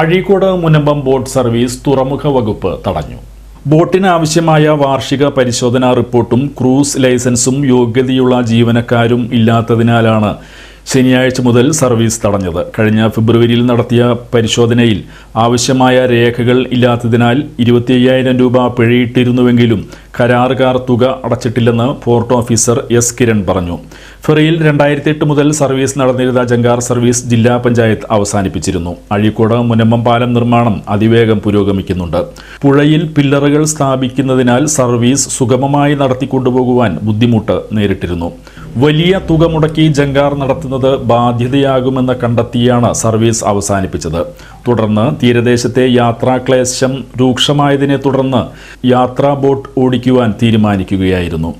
Azhikode Munambam boat service തുറമുഖ വകുപ്പ് തടഞ്ഞു. ബോട്ടിനാവശ്യമായ വാർഷിക പരിശോധനാ റിപ്പോർട്ടും ക്രൂസ് ലൈസൻസും യോഗ്യതയുള്ള ജീവനക്കാരും ഇല്ലാത്തതിനാലാണ് ശനിയാഴ്ച മുതൽ സർവീസ് തടഞ്ഞത്. കഴിഞ്ഞ ഫെബ്രുവരിയിൽ നടത്തിയ പരിശോധനയിൽ ആവശ്യമായ രേഖകൾ ഇല്ലാത്തതിനാൽ ഇരുപത്തി അയ്യായിരം രൂപ പിഴയിട്ടിരുന്നുവെങ്കിലും കരാറുകാർ തുക അടച്ചിട്ടില്ലെന്ന് പോർട്ട് ഓഫീസർ എസ് കിരൺ പറഞ്ഞു. ഫെറിയിൽ രണ്ടായിരത്തി എട്ട് മുതൽ സർവീസ് നടന്നിരുന്ന ജങ്കാർ സർവീസ് ജില്ലാ പഞ്ചായത്ത് അവസാനിപ്പിച്ചിരുന്നു. അഴീക്കോട് മുനമ്പം പാലം നിർമ്മാണം അതിവേഗം പുരോഗമിക്കുന്നുണ്ട്. പുഴയിൽ പില്ലറുകൾ സ്ഥാപിക്കുന്നതിനാൽ സർവീസ് സുഗമമായി നടത്തിക്കൊണ്ടുപോകുവാൻ ബുദ്ധിമുട്ട് നേരിട്ടിരുന്നു. വലിയ തുക മുടക്കി ജങ്കാർ നടത്തുന്നത് ബാധ്യതയാകുമെന്ന് കണ്ടെത്തിയാണ് സർവീസ് അവസാനിപ്പിച്ചത്. തുടർന്ന് തീരദേശത്തെ യാത്രാക്ലേശം രൂക്ഷമായതിനെ തുടർന്ന് യാത്രാ ബോട്ട് ഓടിക്കുവാൻ തീരുമാനിക്കുകയായിരുന്നു.